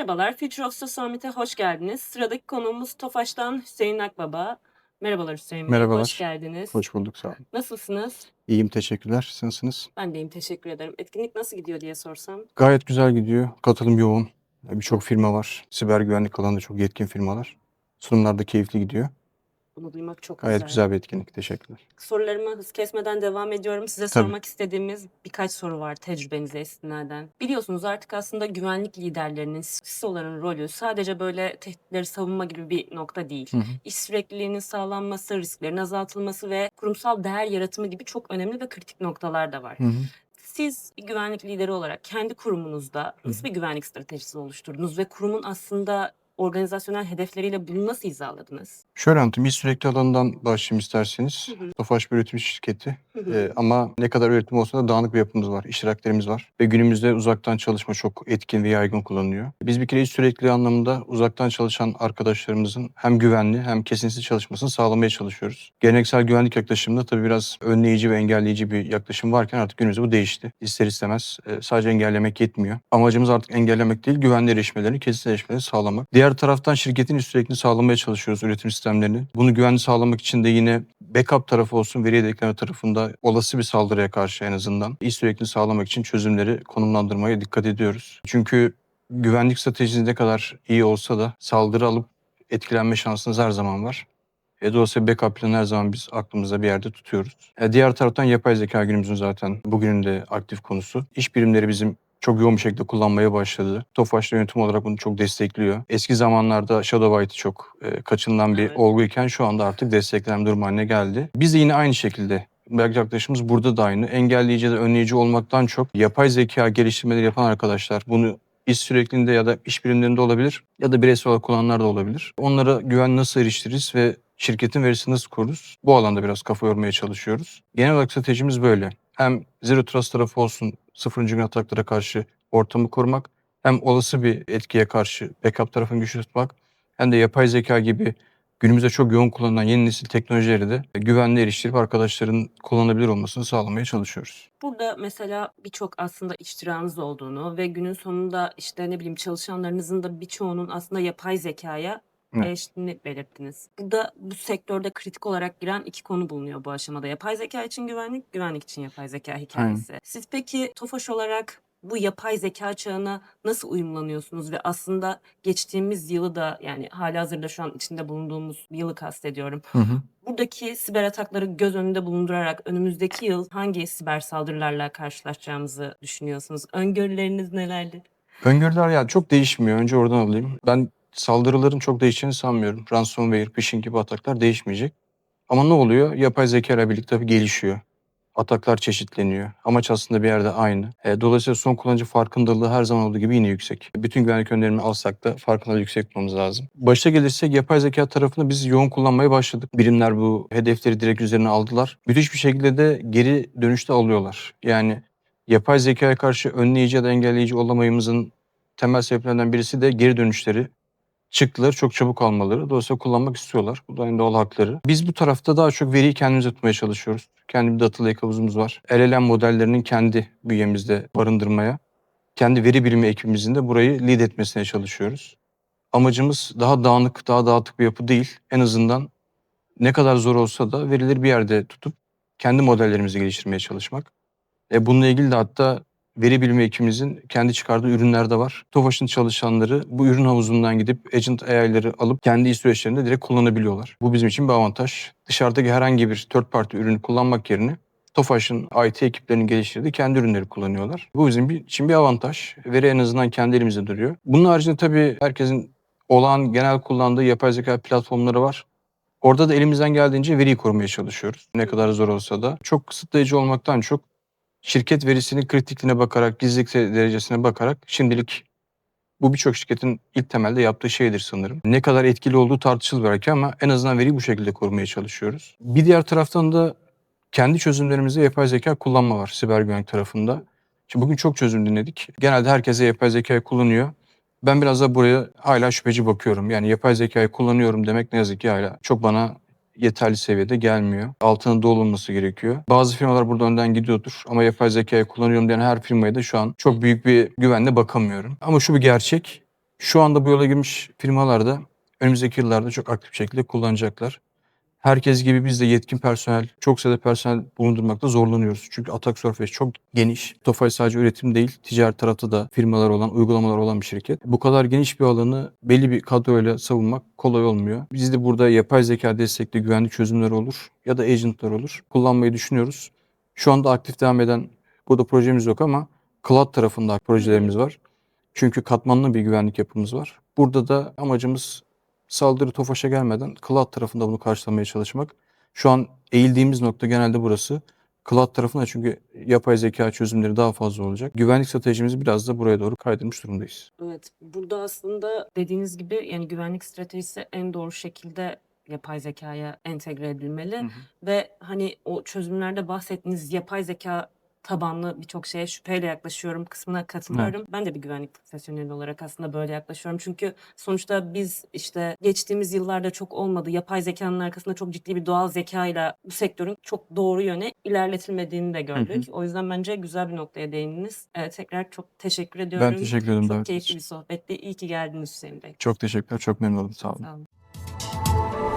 Merhabalar, Future of Society'e hoş geldiniz. Sıradaki konuğumuz Tofaş'tan Hüseyin Akbaba. Merhabalar Hüseyin Bey, hoş Merhabalar. geldiniz. Hoş bulduk, sağ olun. Nasılsınız? İyiyim, teşekkürler. Siz nasılsınız? Ben deyim, teşekkür ederim. Etkinlik nasıl gidiyor diye sorsam. Gayet güzel gidiyor. Katılım yoğun. Birçok firma var. Siber güvenlik alanında çok yetkin firmalar. Sunumlar da keyifli gidiyor. Bunu duymak çok Gayet güzel. güzel bir etkinlik. Teşekkürler. Sorularımı hız kesmeden devam ediyorum. Size Tabii. sormak istediğimiz birkaç soru var tecrübenize istinaden. Biliyorsunuz artık aslında güvenlik liderlerinin, CISO'ların rolü sadece böyle tehditleri savunma gibi bir nokta değil. Hı hı. İş sürekliliğinin sağlanması, risklerin azaltılması ve kurumsal değer yaratımı gibi çok önemli ve kritik noktalar da var. Hı hı. Siz bir güvenlik lideri olarak kendi kurumunuzda nasıl bir güvenlik stratejisi oluşturdunuz ve kurumun aslında organizasyonel hedefleriyle bunu nasıl hizaladınız? Şöyle anlatayım. İş sürekli alanından başlayayım isterseniz. Tofaş bir üretim şirketi. Hı hı. Ee, ama ne kadar üretim olsa da dağınık bir yapımız var, iştiraklerimiz var. Ve günümüzde uzaktan çalışma çok etkin ve yaygın kullanılıyor. Biz bir kere iş sürekli anlamında uzaktan çalışan arkadaşlarımızın hem güvenli hem kesintisiz çalışmasını sağlamaya çalışıyoruz. Geleneksel güvenlik yaklaşımında tabii biraz önleyici ve engelleyici bir yaklaşım varken artık günümüzde bu değişti. İster istemez e, sadece engellemek yetmiyor. Amacımız artık engellemek değil, güvenli erişmelerini, kesintisiz erişmelerini sağlamak. Diğer taraftan şirketin sürekli sağlamaya çalışıyoruz üretim sistemlerini. Bunu güvenli sağlamak için de yine backup tarafı olsun, veri yedekleme tarafında olası bir saldırıya karşı en azından iş sürekli sağlamak için çözümleri konumlandırmaya dikkat ediyoruz. Çünkü güvenlik stratejiniz ne kadar iyi olsa da saldırı alıp etkilenme şansınız her zaman var. E, dolayısıyla backup planı her zaman biz aklımızda bir yerde tutuyoruz. E, diğer taraftan yapay zeka günümüzün zaten bugünün de aktif konusu. İş birimleri bizim çok yoğun bir şekilde kullanmaya başladı. Tofaş'ta yönetim olarak bunu çok destekliyor. Eski zamanlarda Shadow IT çok e, kaçınılan bir Evet. olguyken şu anda artık desteklenen durum haline geldi. Biz de yine aynı şekilde belki yaklaşımımız burada da aynı. Engelleyici ya da önleyici olmaktan çok yapay zeka geliştirmeleri yapan arkadaşlar bunu iş sürekliliğinde ya da iş birimlerinde olabilir ya da bireysel olarak kullananlar da olabilir. Onlara güven nasıl eriştiririz ve şirketin verisini nasıl koruruz? Bu alanda biraz kafa yormaya çalışıyoruz. Genel olarak stratejimiz böyle. Hem Zero Trust tarafı olsun sıfırıncı gün ataklara karşı ortamı korumak hem olası bir etkiye karşı backup tarafını güçlü tutmak hem de yapay zeka gibi günümüzde çok yoğun kullanılan yeni nesil teknolojileri de güvenli eriştirip arkadaşların kullanabilir olmasını sağlamaya çalışıyoruz. Burada mesela birçok aslında iştiranız olduğunu ve günün sonunda işte ne bileyim çalışanlarınızın da birçoğunun aslında yapay zekaya Evet. eriştiğini belirttiniz. Burada bu sektörde kritik olarak giren iki konu bulunuyor bu aşamada. Yapay zeka için güvenlik, güvenlik için yapay zeka hikayesi. Siz peki Tofaş olarak bu yapay zeka çağına nasıl uyumlanıyorsunuz ve aslında geçtiğimiz yılı da yani halihazırda şu an içinde bulunduğumuz yılı kastediyorum. Hı hı. Buradaki siber atakları göz önünde bulundurarak önümüzdeki yıl hangi siber saldırılarla karşılaşacağımızı düşünüyorsunuz? Öngörüleriniz nelerdir? Öngörüler yani çok değişmiyor. Önce oradan alayım. Ben saldırıların çok değişeceğini sanmıyorum. Ransomware, phishing gibi ataklar değişmeyecek. Ama ne oluyor? Yapay zeka ile birlikte gelişiyor. Ataklar çeşitleniyor. Amaç aslında bir yerde aynı. E, dolayısıyla son kullanıcı farkındalığı her zaman olduğu gibi yine yüksek. Bütün güvenlik önlemini alsak da farkındalığı yüksek tutmamız lazım. Başta gelirsek yapay zeka tarafını biz yoğun kullanmaya başladık. Birimler bu hedefleri direkt üzerine aldılar. Müthiş bir şekilde de geri dönüşte alıyorlar. Yani yapay zekaya karşı önleyici ya da engelleyici olamayımızın temel sebeplerinden birisi de geri dönüşleri. Çıktıları çok çabuk almaları. Dolayısıyla kullanmak istiyorlar. Bu da en doğal hakları. Biz bu tarafta daha çok veriyi kendimize tutmaya çalışıyoruz. Kendi bir lake havuzumuz var. LLM modellerinin kendi bünyemizde barındırmaya, kendi veri birimi ekibimizin de burayı lead etmesine çalışıyoruz. Amacımız daha dağınık, daha dağıtık bir yapı değil. En azından ne kadar zor olsa da verileri bir yerde tutup kendi modellerimizi geliştirmeye çalışmak. E bununla ilgili de hatta veri bilimi ekibimizin kendi çıkardığı ürünler de var. Tofaş'ın çalışanları bu ürün havuzundan gidip agent AI'ları alıp kendi iş süreçlerinde direkt kullanabiliyorlar. Bu bizim için bir avantaj. Dışarıdaki herhangi bir third party ürünü kullanmak yerine Tofaş'ın IT ekiplerinin geliştirdiği kendi ürünleri kullanıyorlar. Bu bizim için bir avantaj. Veri en azından kendi elimizde duruyor. Bunun haricinde tabii herkesin olağan genel kullandığı yapay zeka platformları var. Orada da elimizden geldiğince veriyi korumaya çalışıyoruz. Ne kadar zor olsa da. Çok kısıtlayıcı olmaktan çok şirket verisinin kritikliğine bakarak, gizlilik derecesine bakarak şimdilik bu birçok şirketin ilk temelde yaptığı şeydir sanırım. Ne kadar etkili olduğu tartışılır belki ama en azından veriyi bu şekilde korumaya çalışıyoruz. Bir diğer taraftan da kendi çözümlerimizde yapay zeka kullanma var siber güvenlik tarafında. Şimdi bugün çok çözüm dinledik. Genelde herkese yapay zekayı kullanıyor. Ben biraz da buraya hala şüpheci bakıyorum. Yani yapay zekayı kullanıyorum demek ne yazık ki hala çok bana yeterli seviyede gelmiyor. Altının dolunması gerekiyor. Bazı firmalar burada önden gidiyordur ama yapay zekayı kullanıyorum diyen her firmaya da şu an çok büyük bir güvenle bakamıyorum. Ama şu bir gerçek. Şu anda bu yola girmiş firmalar da önümüzdeki yıllarda çok aktif şekilde kullanacaklar. Herkes gibi biz de yetkin personel, çok sayıda personel bulundurmakta zorlanıyoruz. Çünkü Atak Surface çok geniş. Tofay sadece üretim değil, ticaret tarafta da firmalar olan, uygulamalar olan bir şirket. Bu kadar geniş bir alanı belli bir kadroyla savunmak kolay olmuyor. Biz de burada yapay zeka destekli güvenlik çözümleri olur ya da agentlar olur. Kullanmayı düşünüyoruz. Şu anda aktif devam eden burada projemiz yok ama cloud tarafında projelerimiz var. Çünkü katmanlı bir güvenlik yapımız var. Burada da amacımız saldırı TOFAŞ'a gelmeden cloud tarafında bunu karşılamaya çalışmak. Şu an eğildiğimiz nokta genelde burası. Cloud tarafında çünkü yapay zeka çözümleri daha fazla olacak. Güvenlik stratejimizi biraz da buraya doğru kaydırmış durumdayız. Evet, burada aslında dediğiniz gibi yani güvenlik stratejisi en doğru şekilde yapay zekaya entegre edilmeli ve hani o çözümlerde bahsettiğiniz yapay zeka tabanlı birçok şeye şüpheyle yaklaşıyorum kısmına katılıyorum. Ben de bir güvenlik profesyoneli olarak aslında böyle yaklaşıyorum. Çünkü sonuçta biz işte geçtiğimiz yıllarda çok olmadı. Yapay zekanın arkasında çok ciddi bir doğal zekayla bu sektörün çok doğru yöne ilerletilmediğini de gördük. O yüzden bence güzel bir noktaya değindiniz. Ee, tekrar çok teşekkür ediyorum. Ben teşekkür ederim Çok keyifli bir sohbetti. İyi ki geldiniz Hüseyin Bey. Çok teşekkürler. Çok memnun oldum. Sağ olun. Sağ olun.